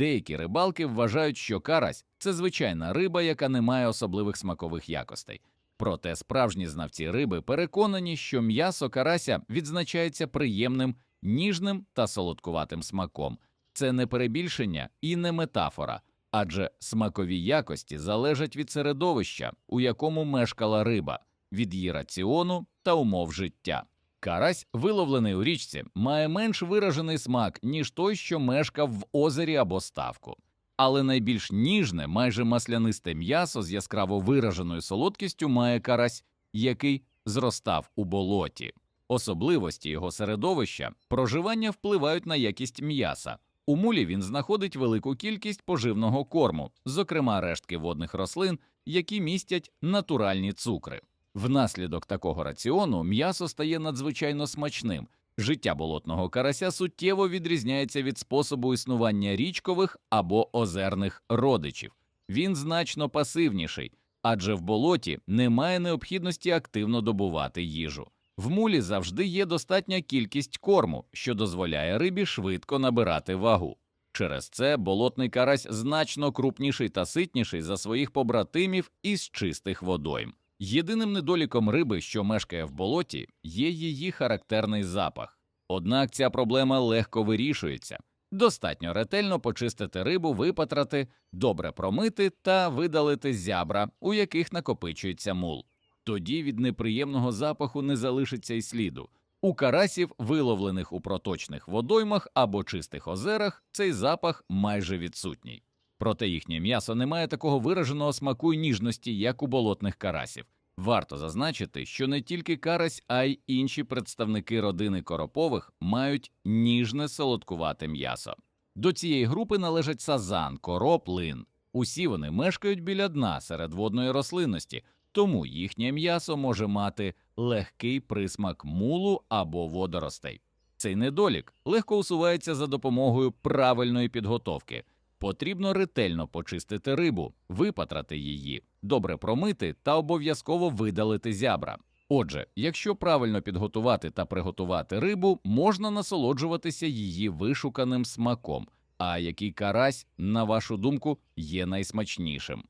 Деякі рибалки вважають, що карась це звичайна риба, яка не має особливих смакових якостей. Проте справжні знавці риби переконані, що м'ясо карася відзначається приємним, ніжним та солодкуватим смаком. Це не перебільшення і не метафора, адже смакові якості залежать від середовища, у якому мешкала риба, від її раціону та умов життя. Карась, виловлений у річці, має менш виражений смак, ніж той, що мешкав в озері або ставку. Але найбільш ніжне, майже маслянисте м'ясо з яскраво вираженою солодкістю має карась, який зростав у болоті. Особливості його середовища проживання впливають на якість м'яса. У мулі він знаходить велику кількість поживного корму, зокрема рештки водних рослин, які містять натуральні цукри. Внаслідок такого раціону м'ясо стає надзвичайно смачним. Життя болотного карася суттєво відрізняється від способу існування річкових або озерних родичів. Він значно пасивніший, адже в болоті немає необхідності активно добувати їжу. В мулі завжди є достатня кількість корму, що дозволяє рибі швидко набирати вагу. Через це болотний карась значно крупніший та ситніший за своїх побратимів із чистих водойм. Єдиним недоліком риби, що мешкає в болоті, є її характерний запах. Однак ця проблема легко вирішується. Достатньо ретельно почистити рибу, випатрати, добре промити та видалити зябра, у яких накопичується мул. Тоді від неприємного запаху не залишиться й сліду. У карасів, виловлених у проточних водоймах або чистих озерах, цей запах майже відсутній. Проте їхнє м'ясо не має такого вираженого смаку й ніжності, як у болотних карасів. Варто зазначити, що не тільки карась, а й інші представники родини коропових мають ніжне солодкувате м'ясо. До цієї групи належать сазан, короп, лин. Усі вони мешкають біля дна серед водної рослинності, тому їхнє м'ясо може мати легкий присмак мулу або водоростей. Цей недолік легко усувається за допомогою правильної підготовки. Потрібно ретельно почистити рибу, випатрати її, добре промити та обов'язково видалити зябра. Отже, якщо правильно підготувати та приготувати рибу, можна насолоджуватися її вишуканим смаком. А який карась, на вашу думку, є найсмачнішим?